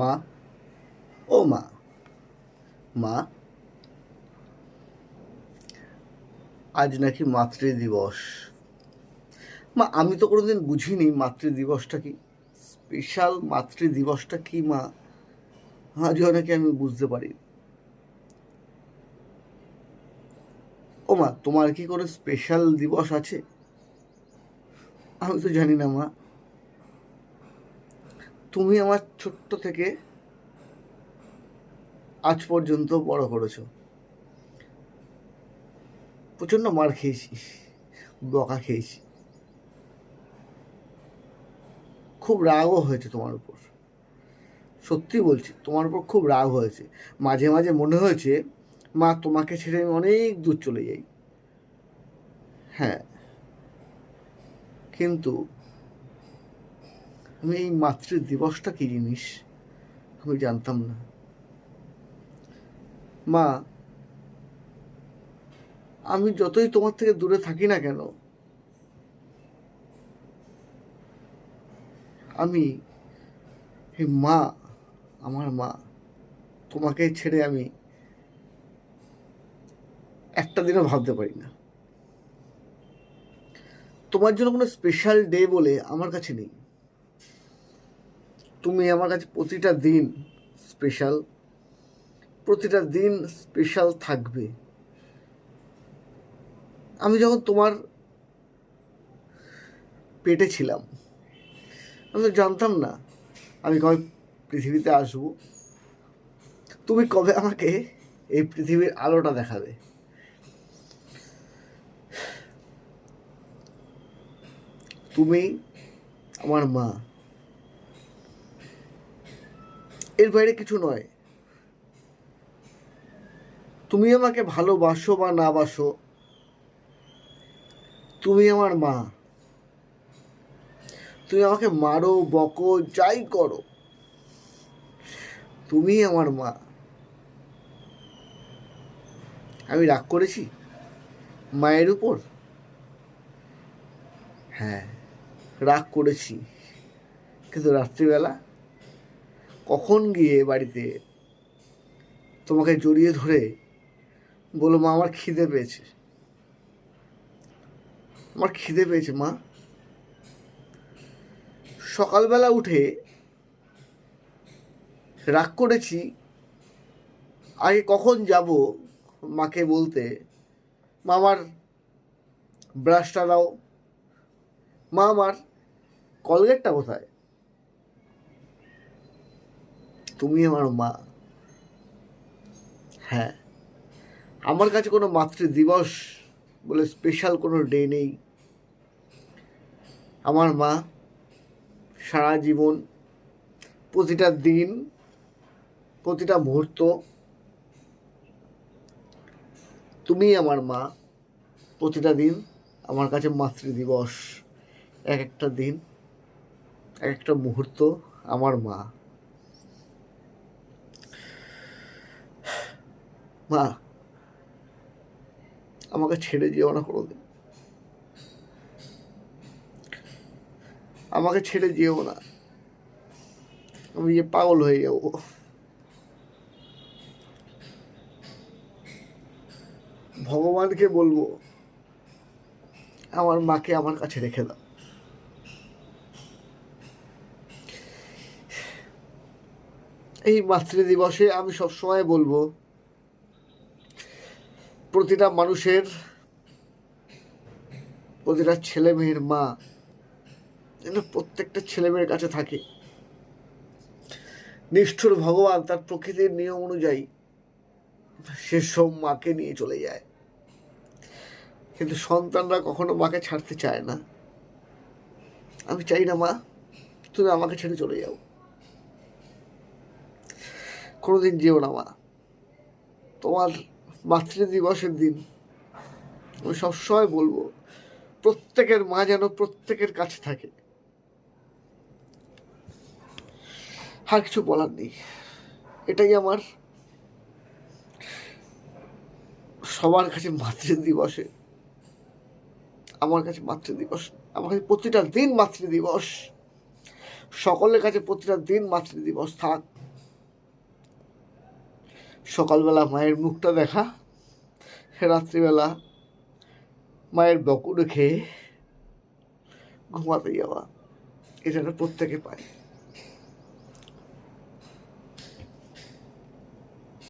মা, ও মা মা, আজ নাকি মাতৃ দিবস মা, আমি তো কোনোদিন বুঝিনি মাতৃ দিবসটা কি, স্পেশাল মাতৃ দিবসটা কি মা, আজও নাকি আমি বুঝতে পারি। ও মা, তোমার কি কোনো স্পেশাল দিবস আছে? আমি তো জানি না মা। তুমি আমার ছোট্ট থেকে আজ পর্যন্ত বড় করেছ। প্রচণ্ড মার খেয়েছি, বকা খেয়েছি। খুব রাগও হয়েছে তোমার উপর। সত্যি বলছি, তোমার উপর খুব রাগ হয়েছে। মাঝে মাঝে মনে হয়েছে, মা, তোমাকে ছেড়ে আমি অনেক দূর চলে যাই। হ্যাঁ। কিন্তু আমি এই মাতৃ দিবসটা কি জিনিস? আমি জানতাম না। মা, আমি যতই তোমার থেকে দূরে থাকি না কেন, আমি মা, আমার মা, তোমাকে ছেড়ে আমি একটা দিনও ভাবতে পারি না। তোমার জন্য কোনো স্পেশাল ডে বলে আমার কাছে নেই। তুমি আমার কাছে প্রতিটা দিন স্পেশাল প্রতিটা দিন স্পেশাল থাকবে। আমি যখন তোমার পেটে ছিলাম, আমি তো জানতাম না আমি কবে পৃথিবীতে আসব। তুমি কবে আমাকে এই পৃথিবীর আলোটা দেখাবে? তুমি আমার মা। এর বাইরে কিছু নয়। তুমি আমাকে ভালোবাসো বা না বাসো, তুমি আমার মা। তুমি আমাকে মারো, বকো, যাই করো তুমি আমার মা। আমি রাগ করেছি? মায়ের উপর? হ্যাঁ রাগ করেছি। কিন্তু রাত্রিবেলা কখন গিয়ে বাড়িতে তোমাকে জড়িয়ে ধরে বলো, মা, আমার খিদে পেয়েছে। আমার খিদে পেয়েছে, মা। সকালবেলা উঠে রাগ করেছি, আগে কখন যাব মাকে বলতে? মা, আমার ব্রাশটা দাও মা, আমার কলগেটটা কোথায়? তুমি আমার মা। হ্যাঁ। আমার কাছে কোনো মাতৃ দিবস বলে স্পেশাল কোনো ডে নেই। আমার মা সারা জীবন প্রতিটা দিন, প্রতিটা মুহূর্ত তুমি আমার মা। প্রতিটা দিন আমার কাছে মাতৃ দিবস এক একটা দিন, এক একটা মুহূর্ত আমার মা। মা, আমাকে ছেড়ে যেও না কোনোদিন। আমাকে ছেড়ে যেও না। আমি যে পাগল হয়ে যাব। ভগবানকে বলব, আমার মাকে আমার কাছে রেখে দাও। এই মাতৃ দিবসে আমি সবসময় বলব প্রতিটা মানুষের, প্রতিটা ছেলে মেয়ের মা যেন প্রত্যেকটা ছেলে মেয়ের কাছে থাকে। নিষ্ঠুর ভগবান তার প্রকৃতির নিয়ম অনুযায়ী সে সব মাকে নিয়ে চলে যায়। কিন্তু সন্তানরা কখনো মাকে ছাড়তে চায় না। আমি চাই না মা, তুমি আমাকে ছেড়ে চলে যাও। কোনোদিন যেও না মা। তোমার মাতৃ দিবসের দিন। আমি সবসময় বলব, প্রত্যেকের মা যেন প্রত্যেকের কাছে থাকে। আর কিছু বলার নেই। এটাই আমার সবার কাছে মাতৃ দিবসে আমার কাছে মাতৃ দিবস আমার কাছে প্রতিটা দিন মাতৃ দিবস সকলের কাছে প্রতিটা দিন মাতৃ দিবস থাক। সকালবেলা মায়ের মুখটা দেখা রাত্রিবেলা মায়ের বকুড়ে খেয়ে ঘুমাতে যাওয়া। এটা প্রত্যেকে পায়।